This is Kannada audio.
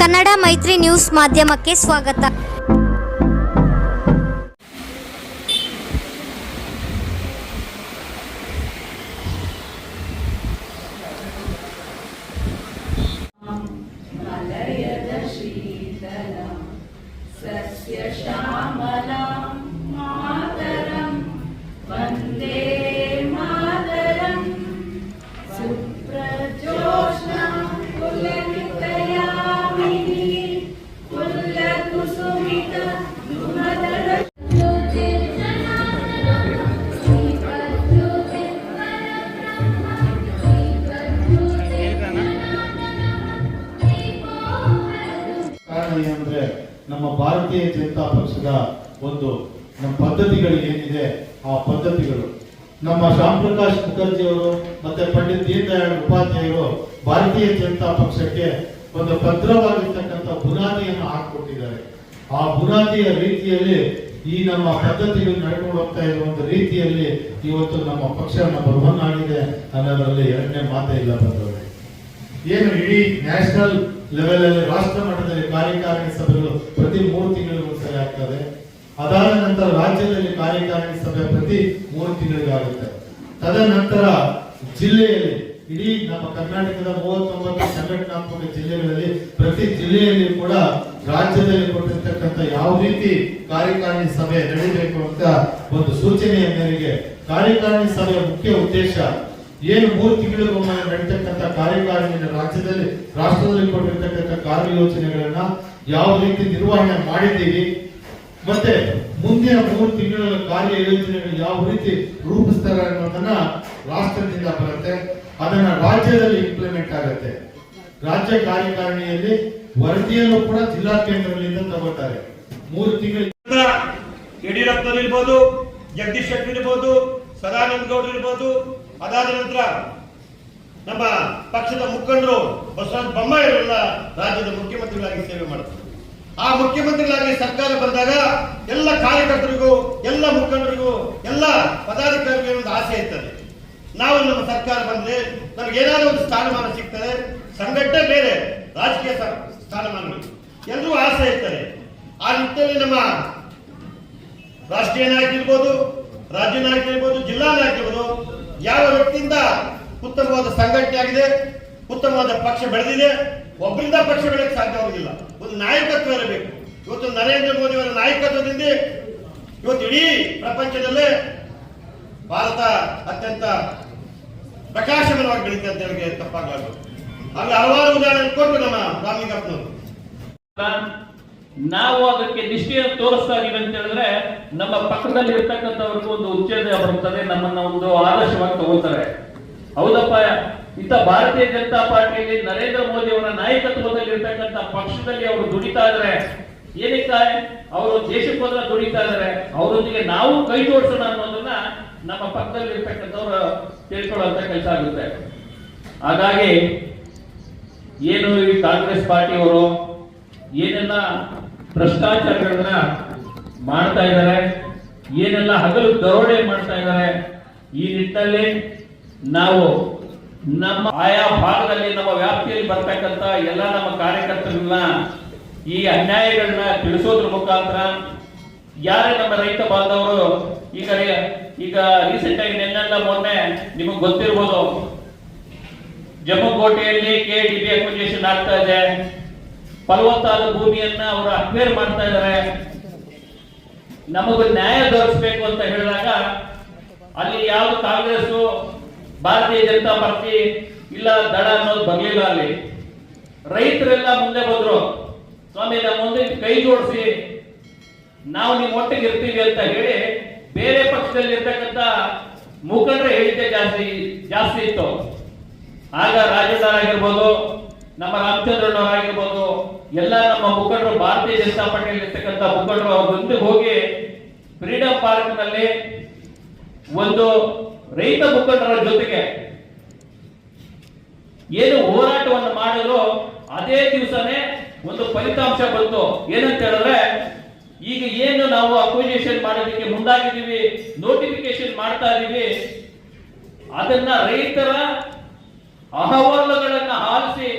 ಕನ್ನಡ ಮೈತ್ರಿ ನ್ಯೂಸ್ ಮಾಧ್ಯಮಕ್ಕೆ ಸ್ವಾಗತ. ಕಾರಣ ಏನಂದ್ರೆ ನಮ್ಮ ಭಾರತೀಯ ಜನತಾ ಪಕ್ಷದ ಒಂದು ನಮ್ಮ ಪದ್ಧತಿಗಳು ಏನಿದೆ, ಆ ಪದ್ಧತಿಗಳು. ನಮ್ಮ ಶ್ಯಾಮ್ ಪ್ರಕಾಶ್ ಮುಖರ್ಜಿ ಅವರು ಮತ್ತೆ ಪಂಡಿತ್ ದೀನ್ ದಯಾಳ್ ಉಪಾಧ್ಯಾಯರು ಭಾರತೀಯ ಜನತಾ ಪಕ್ಷಕ್ಕೆ ಒಂದು ಭದ್ರವಾಗಿರ್ತಕ್ಕಂಥ ಬುನಾದಿಯನ್ನು ಹಾಕಿಕೊಟ್ಟಿದ್ದಾರೆ. ಆ ಬುನಾದಿಯ ರೀತಿಯಲ್ಲಿ ಈ ನಮ್ಮ ಪದ್ಧತಿಗಳು ನಡ್ಕೊಂಡು ಹೋಗ್ತಾ ಇರುವ ಒಂದು ರೀತಿಯಲ್ಲಿ ಇವತ್ತು ನಮ್ಮ ಪಕ್ಷ ಆಗಿದೆ ಅನ್ನೋದರಲ್ಲಿ ಎರಡನೇ ಮಾತೇ ಇಲ್ಲ ಬಂದವರು. ಏನು ಇಡೀ ನ್ಯಾಷನಲ್ ಲೆವೆಲ್ ಅಲ್ಲಿ ರಾಷ್ಟ್ರ ಮಟ್ಟದಲ್ಲಿ ಕಾರ್ಯಕಾರಿಣಿ ಸಭೆಗಳು ಪ್ರತಿ ಮೂರು ತಿಂಗಳಿಗೂ ಸರಿ ಆಗ್ತದೆ. ಅದಾದ ನಂತರ ರಾಜ್ಯದಲ್ಲಿ ಕಾರ್ಯಕಾರಿಣಿ ಸಭೆ ಪ್ರತಿ ಮೂರು ತಿಂಗಳಿಗಾಗುತ್ತೆ ತದನಂತರ ಜಿಲ್ಲೆಯಲ್ಲಿ, ಇಡೀ ನಮ್ಮ ಕರ್ನಾಟಕದ ಮೂವತ್ತೊಂಬತ್ತು ಸಂಘಟನಾತ್ಮಕ ಜಿಲ್ಲೆಗಳಲ್ಲಿ ಪ್ರತಿ ಜಿಲ್ಲೆಯಲ್ಲಿ ಕೂಡ ರಾಜ್ಯದಲ್ಲಿ ಕೊಟ್ಟಿರ್ತಕ್ಕಂಥ ಯಾವ ರೀತಿ ಕಾರ್ಯಕಾರಿಣಿ ಸಭೆ ನಡೀಬೇಕು ಅಂತ ಒಂದು ಸೂಚನೆಯ ಮೇರೆಗೆ ಕಾರ್ಯಕಾರಿಣಿ ಸಭೆಯ ಮುಖ್ಯ ಉದ್ದೇಶ ಏನು ಮೂರು ತಿಂಗಳಿಗೊಮ್ಮೆ ನಡೀತಕ್ಕಂಥ ಕಾರ್ಯಕಾರಿಣಿಯನ್ನು ರಾಜ್ಯದಲ್ಲಿ, ರಾಷ್ಟ್ರದಲ್ಲಿ ಕೊಟ್ಟಿರ್ತಕ್ಕಂಥ ಕಾರ್ಯಯೋಜನೆಗಳನ್ನ ಯಾವ ರೀತಿ ನಿರ್ವಹಣೆ ಮಾಡಿದ್ದೀವಿ ಮತ್ತೆ ಮುಂದಿನ ಮೂರು ತಿಂಗಳ ಕಾರ್ಯ ಯೋಜನೆಗಳು ಯಾವ ರೀತಿ ರೂಪಿಸ್ತಾರೆ ಅನ್ನೋದನ್ನ ರಾಷ್ಟ್ರದಿಂದ ಬರುತ್ತೆ, ಅದನ್ನ ರಾಜ್ಯದಲ್ಲಿ ಇಂಪ್ಲಿಮೆಂಟ್ ಆಗುತ್ತೆ. ರಾಜ್ಯ ಕಾರ್ಯಕಾರಿಣಿಯಲ್ಲಿ ವರದಿಯನ್ನು ಕೂಡ ಜಿಲ್ಲಾ ಕೇಂದ್ರಗಳಿಂದ ತಗೋತಾರೆ ಮೂರು ತಿಂಗಳ ಯಡಿಯೂರಪ್ಪ ಇರ್ಬೋದು, ಜಗದೀಶ್ ಶೆಟ್ಟರ್ ಇರ್ಬೋದು, ಸದಾನಂದ ಗೌಡರು ಇರ್ಬೋದು ಅದಾದ ನಂತರ ನಮ್ಮ ಪಕ್ಷದ ಮುಖಂಡರು ಬಸವರಾಜ ಬೊಮ್ಮಾಯಿಯವರೆಲ್ಲ ರಾಜ್ಯದ ಮುಖ್ಯಮಂತ್ರಿಗಳಾಗಿ ಸೇವೆ ಮಾಡ್ತಾರೆ. ಆ ಮುಖ್ಯಮಂತ್ರಿಗಳಾಗಿ ಸರ್ಕಾರ ಬಂದಾಗ ಎಲ್ಲ ಕಾರ್ಯಕರ್ತರಿಗೂ, ಎಲ್ಲ ಮುಖಂಡರಿಗೂ, ಎಲ್ಲ ಪದಾಧಿಕಾರಿಗಳಿಗೆ ಒಂದು ಆಸೆ ಇರ್ತದೆ. ನಾವು ನಮ್ಮ ಸರ್ಕಾರ ಬಂದರೆ ನಮ್ಗೆ ಏನಾದರೂ ಒಂದು ಸ್ಥಾನಮಾನ ಸಿಗ್ತದೆ. ಸಂಘಟನೆ ಬೇರೆ, ರಾಜಕೀಯ ಸ್ಥಾನಮಾನಗಳು. ಎಲ್ಲರೂ ಆಸೆ ಇರ್ತದೆ. ಆ ನಿಟ್ಟಿನಲ್ಲಿ ನಮ್ಮ ರಾಷ್ಟ್ರೀಯ ನಾಯಕ ಇರ್ಬೋದು, ರಾಜ್ಯ ನಾಯಕ ಇರ್ಬೋದು, ಜಿಲ್ಲಾ ನಾಯಕ ಇರ್ಬೋದು ಯಾವ ವ್ಯಕ್ತಿಯಿಂದ ಉತ್ತಮವಾದ ಸಂಘಟನೆ ಆಗಿದೆ, ಉತ್ತಮವಾದ ಪಕ್ಷ ಬೆಳೆದಿದೆ, ಒಬ್ಬರಿಂದ ಪಕ್ಷ ಬೆಳೆಯಕ್ಕೆ ಸಾಧ್ಯವಾಗುದಿಲ್ಲ ಒಂದು ನಾಯಕತ್ವ ಇರಬೇಕು. ಇವತ್ತು ನರೇಂದ್ರ ಮೋದಿ ಅವರ ನಾಯಕತ್ವದಿಂದ ಇವತ್ತು ಇಡೀ ಪ್ರಪಂಚದಲ್ಲೇ ಭಾರತ ಅತ್ಯಂತ ಪ್ರಕಾಶಮಾನವಾಗಿ ಬೆಳೀತೆ ಅಂತ ಹೇಳಿ ತಪ್ಪಾಗಲಾರದು. ಹಾಗೆ ಹಲವಾರು ಉದಾಹರಣೆ ಕೊಟ್ಟು ನಮ್ಮ ರಾಮಲಿಂಗಪ್ಪನವರು ನಾವು ಅದಕ್ಕೆ ನಿಷ್ಠೆಯನ್ನು ತೋರಿಸ್ತಾ ಇದೀವಿ ಅಂತ ಹೇಳಿದ್ರೆ, ನಮ್ಮ ಪಕ್ಕದಲ್ಲಿ ಇರ್ತಕ್ಕಂಥವ್ರಿಗೂ ಒಂದು ಉಚ್ಚೇಜನ ಬರುತ್ತದೆ, ನಮ್ಮನ್ನ ಒಂದು ಆದರ್ಶವಾಗಿ ತಗೊಳ್ತಾರೆ. ಹೌದಪ್ಪ, ಇಂಥ ಭಾರತೀಯ ಜನತಾ ಪಾರ್ಟಿಯಲ್ಲಿ ನರೇಂದ್ರ ಮೋದಿ ಅವರ ನಾಯಕತ್ವದಲ್ಲಿ ಇರ್ತಕ್ಕಂಥ ಪಕ್ಷದಲ್ಲಿ ಅವರು ದುಡಿತಾ ಇದ್ದಾರೆ ಏನಕ್ಕೆ? ಅವರು ದೇಶಕ್ಕೋದ್ರ ದುಡಿತಾ ಇದ್ದಾರೆ ಅವರೊಂದಿಗೆ ನಾವು ಕೈ ಜೋಡಿಸೋಣ ಅನ್ನೋದನ್ನ ನಮ್ಮ ಪಕ್ಕದಲ್ಲಿ ಇರ್ತಕ್ಕಂಥವ್ರು ತಿಳ್ಕೊಳ್ಳುವಂತ ಕೆಲಸ ಆಗುತ್ತೆ. ಹಾಗಾಗಿ, ಏನು ಈ ಕಾಂಗ್ರೆಸ್ ಪಾರ್ಟಿಯವರು ಏನೆಲ್ಲ ಭ್ರಷ್ಟಾಚಾರಗಳನ್ನ ಮಾಡ್ತಾ ಇದ್ದಾರೆ, ಏನೆಲ್ಲ ಹಗಲು ದರೋಡೆ ಮಾಡ್ತಾ ಇದ್ದಾರೆ, ಈ ನಿಟ್ಟಿನಲ್ಲಿ ನಾವು ನಮ್ಮ ಆಯಾ ಭಾಗದಲ್ಲಿ, ನಮ್ಮ ವ್ಯಾಪ್ತಿಯಲ್ಲಿ ಬರ್ತಕ್ಕಂಥ ಎಲ್ಲ ನಮ್ಮ ಕಾರ್ಯಕರ್ತರನ್ನ, ಈ ಅನ್ಯಾಯಗಳನ್ನ ತಿಳಿಸೋದ್ರ ಮುಖಾಂತರ ಯಾರೇ ನಮ್ಮ ರೈತ ಬಾಂಧವರು, ಈಗ ಈಗ ರೀಸೆಂಟ್ ಆಗಿ ನಿನ್ನೆಲ್ಲ ಮೊನ್ನೆ ನಿಮಗೆ ಗೊತ್ತಿರ್ಬೋದು ಜಮ್ಮುಕೋಟೆಯಲ್ಲಿ ಕೆ ಡಿ ಬಿ ಅಕ್ವಿಜೇಷನ್ ಆಗ್ತಾ ಇದೆ. ಫಲವತ್ತಾದ ಭೂಮಿಯನ್ನ ಅವರು ಅಕ್ವೇರ್ ಮಾಡ್ತಾ ಇದ್ದಾರೆ. ನಮಗೂ ನ್ಯಾಯ ದೊರಕಬೇಕು ಅಂತ ಹೇಳಿದಾಗ ಅಲ್ಲಿ ಯಾವ ಕಾಂಗ್ರೆಸ್ ಭಾರತೀಯ ಜನತಾ ಪಾರ್ಟಿ ಇಲ್ಲ ದಳ ಅನ್ನೋದು ಬರ್ಲಿಲ್ಲ ಅಲ್ಲಿ ರೈತರೆಲ್ಲ ಮುಂದೆ ಬಂದ್ರು. ಸ್ವಾಮಿ, ನಮ್ಮ ಮುಂದೆ ಕೈ ಜೋಡಿಸಿ, ನಾವು ನಿಮ್ಮ ಒಟ್ಟಿಗೆ ಇರ್ತೀವಿ ಅಂತ ಹೇಳಿ ಬೇರೆ ಪಕ್ಷದಲ್ಲಿ ಇರ್ತಕ್ಕಂತ ಮುಖಂಡರ ಹೇಳಿಕೆ ಜಾಸ್ತಿ ಜಾಸ್ತಿ ಇತ್ತು. ಆಗ ರಾಜ್ಯದಾರ ಆಗಿರ್ಬೋದು, ನಮ್ಮ ರಾಮಚಂದ್ರನವರಾಗಿರ್ಬೋದು ಎಲ್ಲ ನಮ್ಮ ಮುಖಂಡರು, ಭಾರತೀಯ ಜನತಾ ಪಾರ್ಟಿಯಲ್ಲಿ ಇರ್ತಕ್ಕಂಥ ಮುಖಂಡರು ಮುಂದೆ ಹೋಗಿ ಫ್ರೀಡಂ ಪಾರ್ಕ್ನಲ್ಲಿ ಒಂದು ರೈತ ಮುಖಂಡರ ಜೊತೆಗೆ ಏನು ಹೋರಾಟವನ್ನು ಮಾಡಿದ್ರು ಅದೇ ದಿವಸನೇ ಒಂದು ಫಲಿತಾಂಶ ಬಂತು. ಏನಂತ ಹೇಳಿದ್ರೆ, ಈಗ ಏನು ನಾವು ಅಕ್ವಿಜೇಷನ್ ಮಾಡೋದಕ್ಕೆ ಮುಂದಾಗಿದ್ದೀವಿ ನೋಟಿಫಿಕೇಶನ್ ಮಾಡ್ತಾ ಇದೀವಿ ಅದನ್ನ ರೈತರ ಅಹವಾಲುಗಳನ್ನ ಆಲಿಸಿ